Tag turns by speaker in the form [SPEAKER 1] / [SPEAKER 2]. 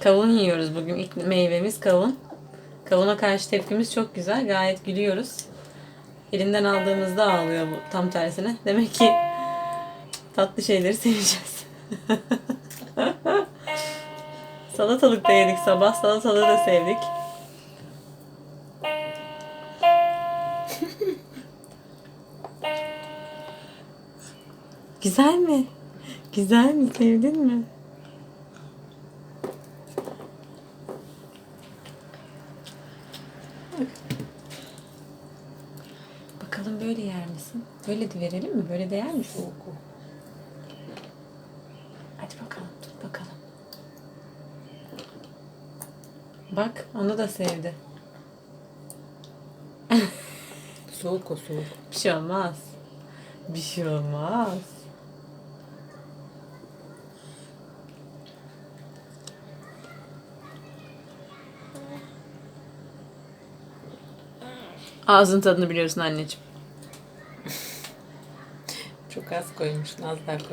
[SPEAKER 1] Kavun yiyoruz bugün. İlk meyvemiz kavun. Kavuna karşı tepkimiz çok güzel. Gayet gülüyoruz. Elinden aldığımızda ağlıyor bu tam tersine. Demek ki tatlı şeyleri seveceğiz. Salatalık da yedik sabah. Salatalığı da sevdik. Güzel mi? Güzel mi? Sevdin mi? Bakalım böyle yer misin? Böyle de verelim mi? Böyle de yer misin? Hadi bakalım, tut bakalım. Bak, onu da sevdi.
[SPEAKER 2] Soğuk o soğuk.
[SPEAKER 1] Bir şey olmaz. Bir şey olmaz. Ağzın tadını biliyorsun anneciğim.
[SPEAKER 2] Çok az koymuşsun az daha koy.